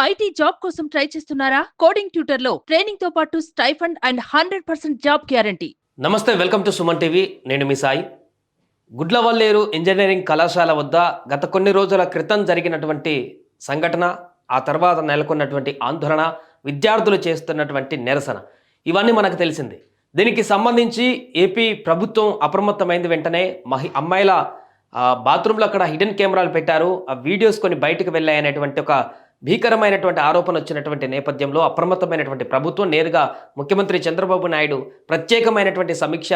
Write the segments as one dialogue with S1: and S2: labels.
S1: IT job కోసం try చేస్తున్నారా? Coding ట్యూటర్లో ట్రైనింగ్తో పాటు stipend and hundred percent job guarantee.
S2: నమస్తే వెల్కమ్ టు సుమన్ టీవీ. నేను మీ సాయి. గుడ్లవల్లేరు ఇంజనీరింగ్ కళాశాల వద్ద గత కొన్ని రోజుల క్రితం జరిగినటువంటి సంఘటన ఆ తర్వాత నెలకొన్నటువంటి ఆందోళన విద్యార్థులు చేస్తున్నటువంటి నిరసన. ఇవన్నీ మనకు తెలిసింది. దీనికి సంబంధించి ఏపీ ప్రభుత్వం అప్రమత్తమైంది వెంటనే మహి అమ్మాయిల బాత్రూంలో అక్కడ హిడెన్ కెమెరాలు పెట్టారు. ఆ వీడియోస్ కొన్ని బయటకు వెళ్ళాయనేటువంటి ఒక భీకరమైనటువంటి ఆరోపణ వచ్చినటువంటి నేపథ్యంలో అప్రమత్తమైనటువంటి ప్రభుత్వం నేరుగా ముఖ్యమంత్రి చంద్రబాబు నాయుడు ప్రత్యేకమైనటువంటి సమీక్ష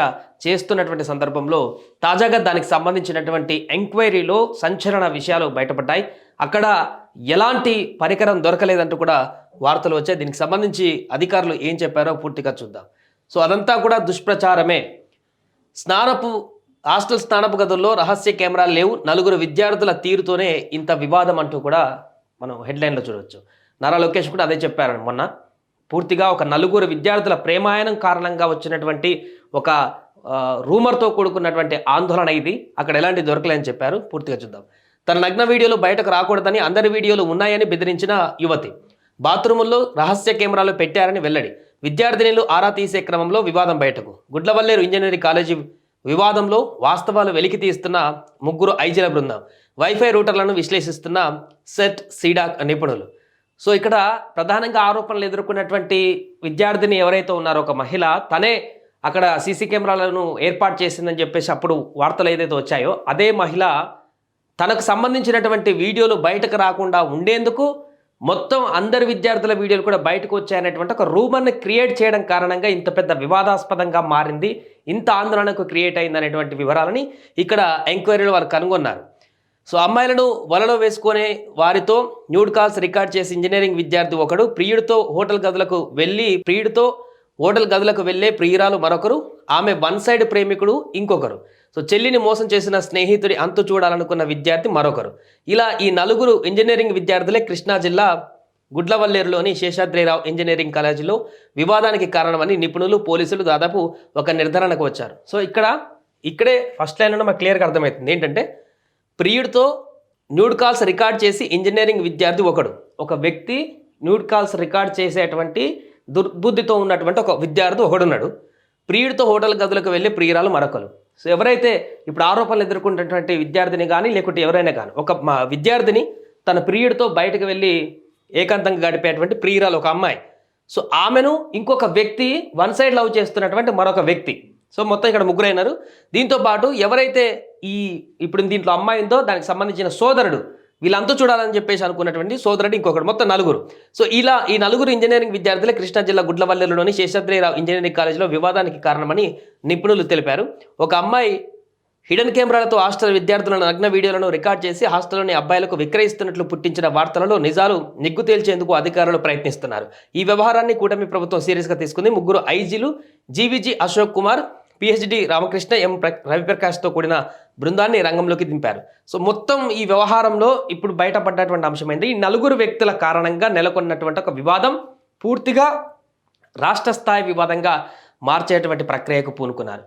S2: చేస్తున్నటువంటి సందర్భంలో తాజాగా దానికి సంబంధించినటువంటి ఎంక్వైరీలో సంచలన విషయాలు బయటపడ్డాయి. అక్కడ ఎలాంటి పరికరం దొరకలేదంటూ కూడా వార్తలు వచ్చాయి. దీనికి సంబంధించి అధికారులు ఏం చెప్పారో పూర్తిగా చూద్దాం. సో అదంతా కూడా దుష్ప్రచారమే. స్నానపు హాస్టల్ స్నానపు గదుల్లో రహస్య కెమెరాలు లేవు. నలుగురు విద్యార్థుల తీరుతోనే ఇంత వివాదం అంటూ కూడా మనం హెడ్లైన్లో చూడవచ్చు నారా లోకేష్ కూడా అదే చెప్పారు మొన్న. పూర్తిగా ఒక నలుగురు విద్యార్థుల ప్రేమాయణం కారణంగా వచ్చినటువంటి ఒక రూమర్తో కూడుకున్నటువంటి ఆందోళన ఇది. అక్కడ ఎలాంటి దొరకలేదని చెప్పారు. పూర్తిగా చూద్దాం. తన నగ్న వీడియోలు బయటకు రాకూడదని అందరి వీడియోలు ఉన్నాయని బెదిరించిన యువతి బాత్రూముల్లో రహస్య కెమెరాలు పెట్టారని వెల్లడి. విద్యార్థినిలు ఆరా తీసే క్రమంలో వివాదం బయటకు. గుడ్లవల్లేరు ఇంజనీరింగ్ కాలేజీ వివాదంలో వాస్తవాలు వెలికి తీస్తున్న ముగ్గురు ఐజీల బృందం. వైఫై రూటర్లను విశ్లేషిస్తున్న సెట్ సీడాక్ నిపుణులు. సో ఇక్కడ ప్రధానంగా ఆరోపణలు ఎదుర్కొన్నటువంటి విద్యార్థిని ఎవరైతే ఉన్నారో ఒక మహిళ తనే అక్కడ సీసీ కెమెరాలను ఏర్పాటు చేసిందని చెప్పేసి అప్పుడు వార్తలు ఏదైతే వచ్చాయో అదే మహిళ తనకు సంబంధించినటువంటి వీడియోలు బయటకు రాకుండా ఉండేందుకు మొత్తం అందరి విద్యార్థుల వీడియోలు కూడా బయటకు వచ్చాయనేటువంటి ఒక రూమర్ని క్రియేట్ చేయడం కారణంగా ఇంత పెద్ద వివాదాస్పదంగా మారింది. ఇంత ఆందోళనకు క్రియేట్ అయింది అనేటువంటి వివరాలని ఇక్కడ ఎంక్వైరీలో వారు కనుగొన్నారు. సో అమ్మాయిలను వలలో వేసుకునే వారితో న్యూడ్ కాల్స్ రికార్డ్ చేసి ఇంజనీరింగ్ విద్యార్థి ఒకడు ప్రియుడితో హోటల్ గదులకు వెళ్ళి ప్రియుడితో హోటల్ గదులకు వెళ్ళే ప్రియురాలు మరొకరు ఆమె వన్ సైడ్ ప్రేమికుడు ఇంకొకరు. సో చెల్లిని మోసం చేసిన స్నేహితుడి అంతు చూడాలనుకున్న విద్యార్థి మరొకరు. ఇలా ఈ నలుగురు ఇంజనీరింగ్ విద్యార్థులే కృష్ణా జిల్లా గుడ్లవల్లేరులోని శేషాద్రిరావు ఇంజనీరింగ్ కాలేజీలో వివాదానికి కారణమని నిపుణులు పోలీసులు దాదాపు ఒక నిర్ధారణకు వచ్చారు. సో ఇక్కడ ఇక్కడే ఫస్ట్ లైన్లో మాకు క్లియర్గా అర్థమవుతుంది. ఏంటంటే ప్రియుడితో న్యూడ్ కాల్స్ రికార్డ్ చేసి ఇంజనీరింగ్ విద్యార్థి ఒకడు. ఒక వ్యక్తి న్యూడ్ కాల్స్ రికార్డ్ చేసేటువంటి దుర్బుద్ధితో ఉన్నటువంటి ఒక విద్యార్థి ఒకడున్నాడు ప్రియుడితో హోటల్ గదులకు వెళ్ళి ప్రియురాలు మరొకరు. సో ఎవరైతే ఇప్పుడు ఆరోపణలు ఎదుర్కొంటున్నటువంటి విద్యార్థిని కానీ లేకుంటే ఎవరైనా కానీ ఒక మా విద్యార్థిని తన ప్రియుడితో బయటకు వెళ్ళి ఏకాంతంగా గడిపేటువంటి ప్రియురాలు ఒక అమ్మాయి. సో ఆమెను ఇంకొక వ్యక్తి వన్ సైడ్ లవ్ చేస్తున్నటువంటి మరొక వ్యక్తి. సో మొత్తం ఇక్కడ ముగ్గురైనారు. దీంతో పాటు ఎవరైతే ఈ ఇప్పుడు దీంట్లో అమ్మాయి ఉందో దానికి సంబంధించిన సోదరుడు వీళ్ళంతా చూడాలని చెప్పేసి అనుకున్నటువంటి సోదరుడు ఇంకొకటి మొత్తం నలుగురు. సో ఇలా ఈ నలుగురు ఇంజనీరింగ్ విద్యార్థులే కృష్ణా జిల్లా గుడ్లవల్లెలోని శేషాద్రిరావు ఇంజనీరింగ్ కాలేజీలో వివాదానికి కారణమని నిపుణులు తెలిపారు. ఒక అమ్మాయి హిడెన్ కెమెరాలతో హాస్టల్ విద్యార్థులను నగ్న వీడియోలను రికార్డ్ చేసి హాస్టల్లోని అబ్బాయిలకు విక్రయిస్తున్నట్లు పుట్టించిన వార్తలలో నిజాలు నిగ్గు తేల్చేందుకు అధికారులు ప్రయత్నిస్తున్నారు. ఈ వ్యవహారాన్ని కూటమి ప్రభుత్వం సీరియస్గా తీసుకుంది. ముగ్గురు ఐజీలు GVG Ashok Kumar PHD Ramakrishna M ప్ర- రవిప్రకాష్తో కూడిన బృందాన్ని రంగంలోకి దింపారు. సో మొత్తం ఈ వ్యవహారంలో ఇప్పుడు బయటపడ్డటువంటి అంశమైంది ఈ నలుగురు వ్యక్తుల కారణంగా నెలకొన్నటువంటి ఒక వివాదం పూర్తిగా రాష్ట్ర స్థాయి వివాదంగా మార్చేటువంటి ప్రక్రియకు పూనుకున్నారు.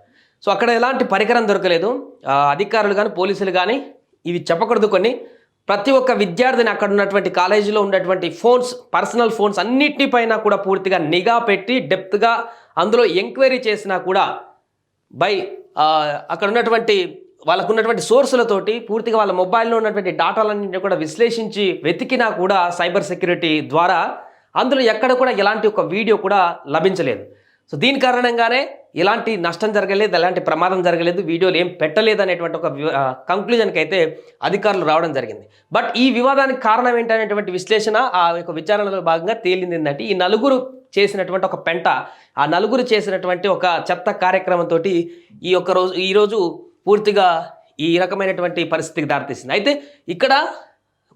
S2: సో అక్కడ ఎలాంటి పరికరం దొరకలేదు. అధికారులు కానీ పోలీసులు కానీ ఇవి చెప్పకూడదు కొన్ని. ప్రతి ఒక్క విద్యార్థిని అక్కడ ఉన్నటువంటి కాలేజీలో ఉన్నటువంటి ఫోన్స్ పర్సనల్ ఫోన్స్ అన్నిటిపైన కూడా పూర్తిగా నిఘా పెట్టి డెప్త్గా అందులో ఎంక్వైరీ చేసినా కూడా బై అక్కడ ఉన్నటువంటి వాళ్ళకు ఉన్నటువంటి సోర్సులతోటి పూర్తిగా వాళ్ళ మొబైల్లో ఉన్నటువంటి డాటాలన్నింటినీ కూడా విశ్లేషించి వెతికినా కూడా సైబర్ సెక్యూరిటీ ద్వారా అందులో ఎక్కడ కూడా ఎలాంటి ఒక వీడియో కూడా లభించలేదు. సో దీని కారణంగానే ఎలాంటి నష్టం జరగలేదు ఎలాంటి ప్రమాదం జరగలేదు వీడియోలు ఏం పెట్టలేదు అనేటువంటి ఒక కంక్లూజన్కి అయితే అధికారులు రావడం జరిగింది. బట్ ఈ వివాదానికి కారణం ఏంటనేటువంటి విశ్లేషణ ఆ యొక్క విచారణలో భాగంగా తేలింది ఏంటంటే ఈ నలుగురు చేసినటువంటి ఒక పెంట ఆ నలుగురు చేసినటువంటి ఒక చెత్త కార్యక్రమంతో ఈ యొక్క రోజు ఈరోజు పూర్తిగా ఈ రకమైనటువంటి పరిస్థితికి దారితీసింది. అయితే ఇక్కడ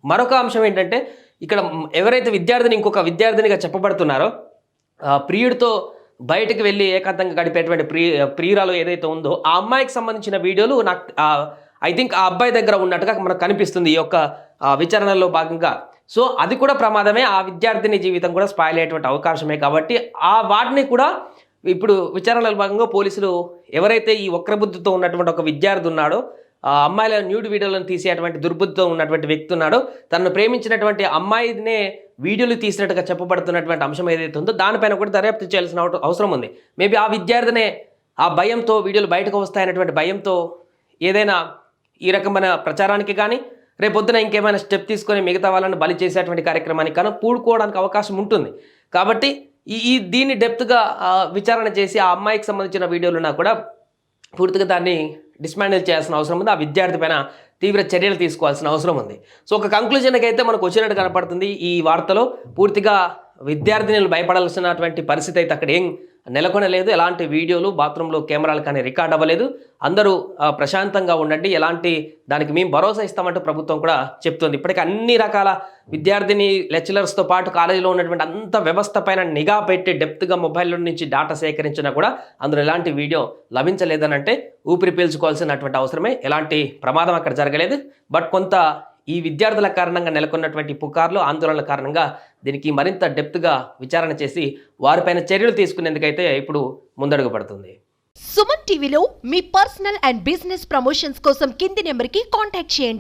S2: మరొక అంశం ఏంటంటే ఇక్కడ ఎవరైతే విద్యార్థిని ఇంకొక విద్యార్థినిగా చెప్పబడుతున్నారో ప్రియుడితో బయటకు వెళ్ళి ఏకాంతంగా గడిపేటువంటి ప్రియ ప్రియురాలు ఏదైతే ఉందో ఆ అమ్మాయికి సంబంధించిన వీడియోలు నాకు ఐ థింక్ ఆ అబ్బాయి దగ్గర ఉన్నట్టుగా మనకు కనిపిస్తుంది ఈ యొక్క విచారణలో భాగంగా. సో అది కూడా ప్రమాదమే. ఆ విద్యార్థిని జీవితం కూడా స్పాయిల్ అయ్యేటువంటి అవకాశమే కాబట్టి ఆ వాటిని కూడా ఇప్పుడు విచారణల భాగంగా పోలీసులు ఎవరైతే ఈ వక్రబుద్ధితో ఉన్నటువంటి ఒక విద్యార్థి ఉన్నాడో ఆ అమ్మాయిల న్యూడ్ వీడియోలను తీసేటువంటి దుర్బుద్ధితో ఉన్నటువంటి వ్యక్తి ఉన్నాడో తనను ప్రేమించినటువంటి అమ్మాయినే వీడియోలు తీసినట్టుగా చెప్పబడుతున్నటువంటి అంశం ఏదైతే ఉందో దానిపైన కూడా దర్యాప్తు చేయాల్సిన అవసరం ఉంది. మేబీ ఆ విద్యార్థినే ఆ భయంతో వీడియోలు బయటకు వస్తాయనేటువంటి భయంతో ఏదైనా ఈ రకమైన ప్రచారానికి కానీ రేపొద్దున ఇంకేమైనా స్టెప్ తీసుకొని మిగతా వాళ్ళని బలి చేసేటువంటి కార్యక్రమానికి కానీ పూడుకోవడానికి అవకాశం ఉంటుంది. కాబట్టి ఈ ఈ దీన్ని డెప్త్గా విచారణ చేసి ఆ అమ్మాయికి సంబంధించిన వీడియోలున్నా కూడా పూర్తిగా దాన్ని డిస్మాండిల్ చేయాల్సిన అవసరం ఉంది. ఆ విద్యార్థి పైన తీవ్ర చర్యలు తీసుకోవాల్సిన అవసరం ఉంది. సో ఒక కంక్లూజన్కి అయితే మనకు వచ్చినట్టు కనపడుతుంది ఈ వార్తలో. పూర్తిగా విద్యార్థినులు భయపడాల్సినటువంటి పరిస్థితి అయితే అక్కడ ఏం నెలకొనలేదు. ఎలాంటి వీడియోలు బాత్రూంలో కెమెరాలు కానీ రికార్డ్ అవ్వలేదు. అందరూ ప్రశాంతంగా ఉండండి. ఎలాంటి దానికి మేము భరోసా ఇస్తామంటూ ప్రభుత్వం కూడా చెప్తుంది. ఇప్పటికీ అన్ని రకాల విద్యార్థిని లెక్చరర్స్తో పాటు కాలేజీలో ఉన్నటువంటి అంత వ్యవస్థ పైన నిఘా పెట్టి డెప్త్గా మొబైల్ నుంచి డేటా సేకరించినా కూడా అందులో ఎలాంటి వీడియో లభించలేదని అంటే ఊపిరి పీల్చుకోవాల్సినటువంటి అవసరమే. ఎలాంటి ప్రమాదం అక్కడ జరగలేదు. బట్ కొంత ఈ విద్యార్థుల కారణంగా నెలకొన్నటువంటి పుకార్లు ఆందోళనల కారణంగా దీనికి మరింత డెప్త్గా విచారణ చేసి వారిపైన చర్యలు తీసుకునేందుకైతే ఇప్పుడు ముందడుగు పడుతుంది
S3: సుమన్ టీవీలో మీ పర్సనల్ అండ్ బిజినెస్ ప్రమోషన్స్ కోసం కింది నెంబర్కి కాంటాక్ట్ చేయండి.